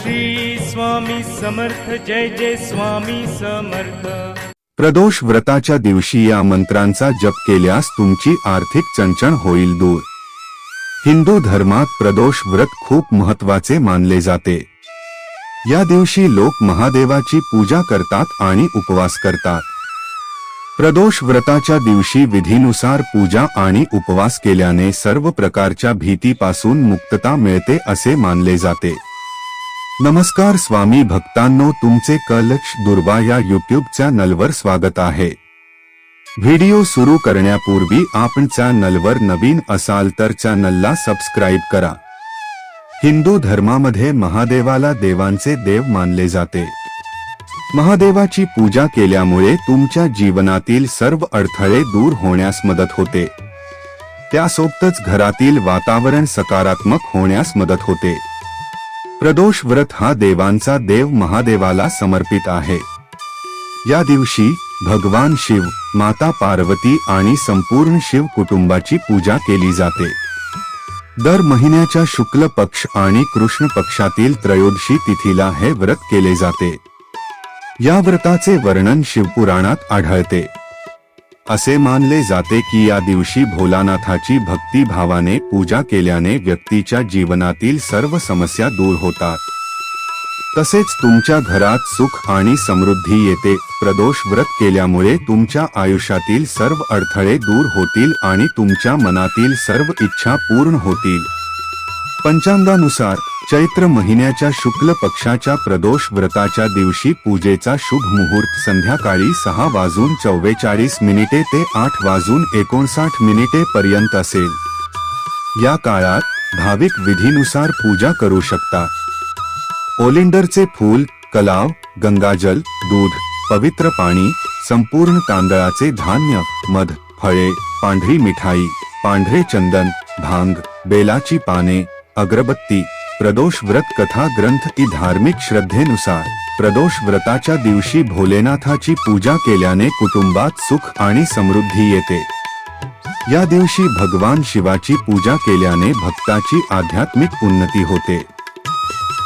श्री स्वामी समर्थ जय जय स्वामी समर्थ. प्रदोष व्रताच्या दिवशी या मंत्रांचा जप केल्यास तुमची आर्थिक चणचण होईल दूर. हिंदू धर्मात प्रदोष व्रत खूप महत्त्वाचे मानले जाते. या दिवशी लोक महादेवाची पूजा करतात आणि उपवास करतात. प्रदोष व्रताच्या दिवशी विधीनुसार पूजा आणि उपवास केल्याने सर्व प्रकारच्या भीतीपासून मुक्तता मिळते असे मानले जाते. नमस्कार स्वामी भक्तांनो तुमचे कलक्ष दुर्वा या युट्यूब चॅनलवर स्वागत आहे. व्हिडिओ सुरू करण्यापूर्वी आपण चॅनलवर नवीन असाल तर चॅनलला सबस्क्राईब करा. हिंदू धर्मामध्ये महादेवाला देवांचे देव मानले जाते. महादेवाची पूजा केल्यामुळे तुमच्या जीवनातील सर्व अडथळे दूर होण्यास मदत होते. त्यासोबतच घरातील वातावरण सकारात्मक होण्यास मदत होते. प्रदोष व्रत हा देवांचा देव महादेवाला समर्पित आहे. या दिवशी भगवान शिव माता पार्वती आणि संपूर्ण शिव कुटुंबाची पूजा केली जाते. दर महिन्याच्या शुक्ल पक्ष आणि कृष्ण पक्षातील त्रयोदशी तिथीला हे व्रत केले जाते. या व्रताचे वर्णन शिवपुराणात आढळते. असे मानले जाते की या दिवशी भोलानाथाची भक्तिभावाने पूजा केल्याने व्यक्तीच्या जीवनातील सर्व समस्या दूर होतात. तसेच तुमच्या घरात सुख आणि समृद्धी येते. प्रदोष व्रत केल्यामुळे तुमच्या आयुष्यातील सर्व अडथळे दूर होतील आणि तुमच्या मनातील सर्व इच्छा पूर्ण होतील. पंचांगानुसार चैत्र महिन्याच्या शुक्ल पक्षाच्या प्रदोष व्रताच्या दिवशी पूजेचा शुभ मुहूर्त संध्याकाळी सहा वाजून चव्वेचाळीस मिनिटे ते आठ वाजून एकोणसाठ मिनिटे पर्यंत असेल. या काळात भाविक विधीनुसार पूजा करू शकता. ओलिंडरचे फूल कलाव गंगाजल दूध पवित्र पाणी संपूर्ण तांदळाचे धान्य मध फळे पांढरी मिठाई पांढरे चंदन भांग बेलाची पाने अगरबत्ती प्रदोष व्रत कथा ग्रंथ की धार्मिक श्रद्धेनुसार प्रदोष व्रताच्या दिवशी भोलेनाथाची पूजा केल्याने कुटुंबात सुख आणि समृद्धी येते. या दिवशी भगवान शिवाची पूजा केल्याने भक्ताची आध्यात्मिक उन्नती होते.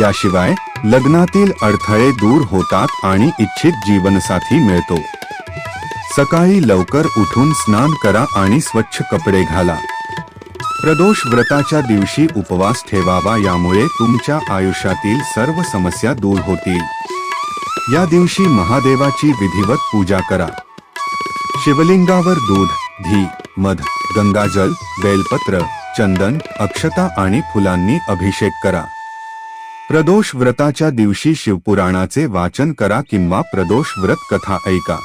याशिवाय लग्नातील अडथळे दूर होतात आणि इच्छित जीवनसाथी मिळतो. सकाळी लवकर उठून स्नान करा आणि स्वच्छ कपडे घाला. प्रदोष व्रताच्या दिवशी उपवास ठेवावा यामुळे तुमच्या आयुष्यातील सर्व समस्या दूर होतील. या दिवशी महादेवाची विधिवत पूजा करा. शिवलिंगावर दूध धी मध गंगाजल बेलपत्र चंदन अक्षता आणि फुलांनी अभिषेक करा. प्रदोष व्रताच्या दिवशी शिवपुराणाचे वाचन करा किंवा प्रदोष व्रत कथा ऐका.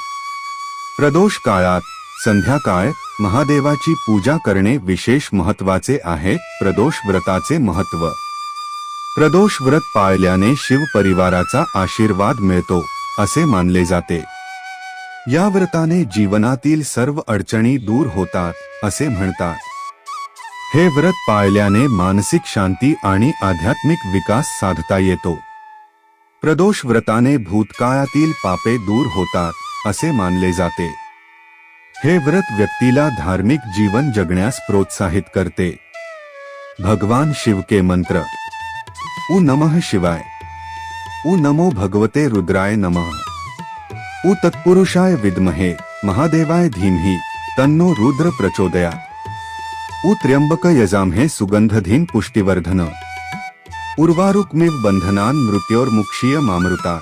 प्रदोष काळात संध्याकाळ महादेवाची पूजा करणे विशेष महत्त्वाचे आहे प्रदोष व्रताचे महत्त्व. प्रदोष व्रत पाळल्याने शिव परिवाराचा आशीर्वाद मिळतो असे मानले जाते. या व्रताने जीवनातील सर्व अडचणी दूर होतात असे म्हणतात. हे व्रत पाळल्याने मानसिक शांती आणि आध्यात्मिक विकास साधता येतो. प्रदोष व्रताने भूतकाळातील पापे दूर होतात असे मानले जाते. हे व्रत व्यक्तीला धार्मिक जीवन जगण्यास प्रोत्साहित करते. भगवान शिव के मंत्र. उ नमः शिवाय. उ नमो भगवते रुद्राय नमः. उ तत्पुरुषाय विद्महे. महादेवाय धीमहि. तन्नो रुद्र प्रचोदया उ त्र्यंबक यजामहे सुगंधधीन पुष्टिवर्धन. उर्वारुकमिव बंधनान मृत्योर्मुक्षीय मामृता